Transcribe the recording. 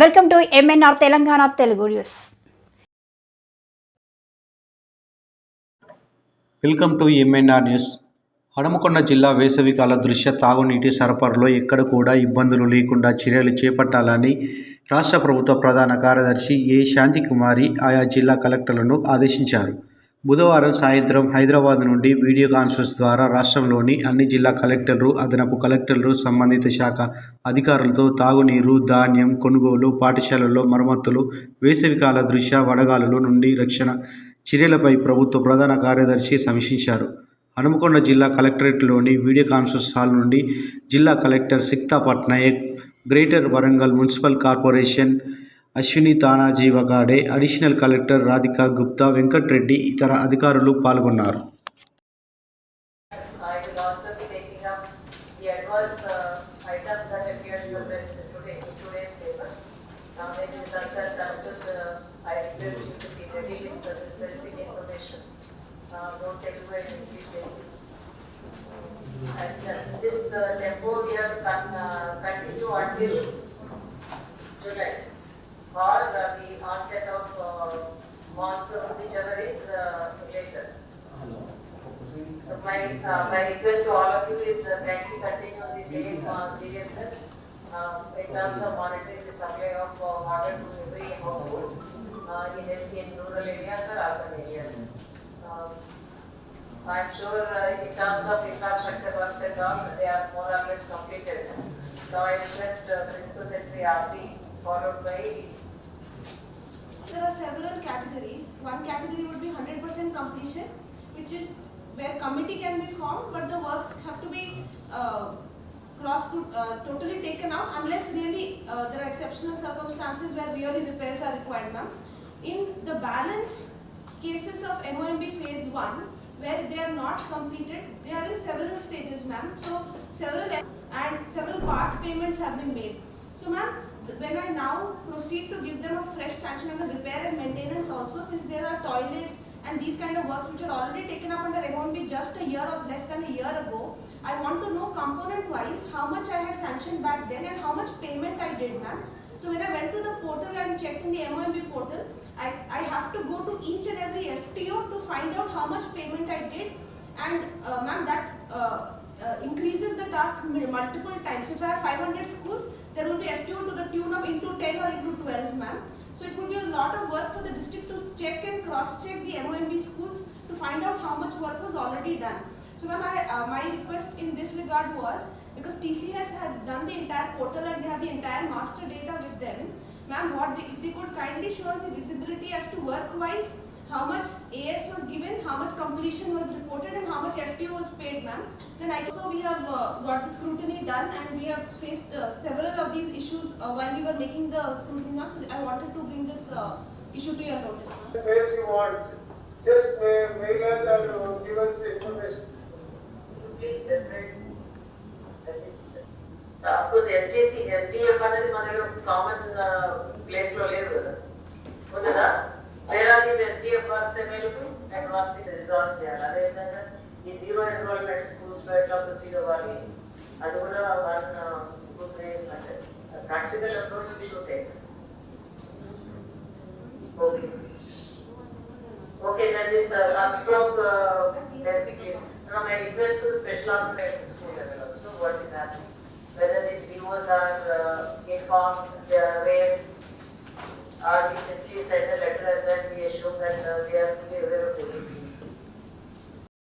Welcome to MNR Telangana Telugu news. Welcome to MNR news. Hanamkonda జిల్లా వేసవికాల దృశ్య తాగునీటి సరఫరాలో ఎక్కడ కూడా ఇబ్బందులు లేకుండా చర్యలు చేపట్టాలని రాష్ట్ర ప్రభుత్వ ప్రధాన కార్యదర్శి ఏ శాంతికుమారి ఆయా జిల్లా కలెక్టర్లను ఆదేశించారు. బుధవారం సాయంత్రం హైదరాబాద్ నుండి వీడియో కాన్ఫరెన్స్ ద్వారా రాష్ట్రంలోని అన్ని జిల్లా కలెక్టర్లు అదనపు కలెక్టర్లు సంబంధిత శాఖ అధికారులతో తాగునీరు ధాన్యం కొనుగోలు పాఠశాలల్లో మరమ్మతులు వేసవికాల దృశ్య వడగాలుల నుండి రక్షణ చర్యలపై ప్రభుత్వ ప్రధాన కార్యదర్శి సమీక్షించారు. హనుమకొండ జిల్లా కలెక్టరేట్లోని వీడియో కాన్ఫరెన్స్ హాల్ నుండి జిల్లా collector Sikta Patnaik greater Warangal municipal corporation Ashwini Tanaji Wagade additional collector Radhika Gupta Venkat Reddy ఇతర అధికారులు పాల్గొన్నారు. Onset of uh, monsoon, whichever is uh, later. So my, uh, my request to all of you is uh, kindly continue the same uh, seriousness uh, in terms of monitoring the supply of uh, water to every household uh, in, in rural areas or urban areas. Um, I'm sure uh, in terms of infrastructure works and all, they are more or less completed. Now I request uh, Principal Secretary RP followed by There are several categories. One category would be hundred percent completion, which is where committee can be formed, but the works have to be uh, cross, uh, totally taken out unless really uh, there are exceptional circumstances where really repairs are required, ma'am. In the balance cases of MOMB phase one, where they are not completed, they are in several stages, ma'am. So several and several part payments have been made. So ma'am, when I now proceed to give them a fresh sanction and the repair and maintenance also, since there are toilets and these kind of works which are already taken up under MOMB just a year or less than a year ago, I want to know component wise how much I had sanctioned back then and how much payment I did, ma'am. So when I went to the portal and checked in the MOMB portal, I, I have to go to each and every FTO to find out how much payment I did and uh, ma'am that uh, uh, increases the task multiple times. So if I have 500 schools, there will be FTO to the tune of into 10 or into 12 ma'am. So it would be a lot of work for the district to check and cross check the MOMB schools to find out how much work was already done. So ma'am, uh, my request in this regard was, because TCS had done the entire portal and they have the entire master data with them, ma'am, what they, if they could kindly show us the visibility as to work-wise, how much AS was given, how much completion was reported and how much FTO was paid, ma'am. Then I, so we have uh, got the scrutiny done and we have faced uh, several of these issues uh, while we were making the scrutiny up. So I wanted to bring this uh, issue to your notice, ma'am. face you want, just ma- mail us or give us the information. to please generate the list. Of course, SDC, SDF అనేది మన common place లో లేదు కదా ఉందా where are the SDF works available advancing the resort ചെയ്യാണ് അതായത് ഈ zero enrolment സ്കൂൾസായിട്ടുള്ള procedure വാങ്ങി അതുകൂടെ ചെയ്യുന്നുണ്ട് practical approach we Okay, okay. Then this than this substrate density Now my request to the special officer the school level also what is happening, whether these viewers are uh, informed, they are aware, or we simply send a letter and then we assume that uh, they are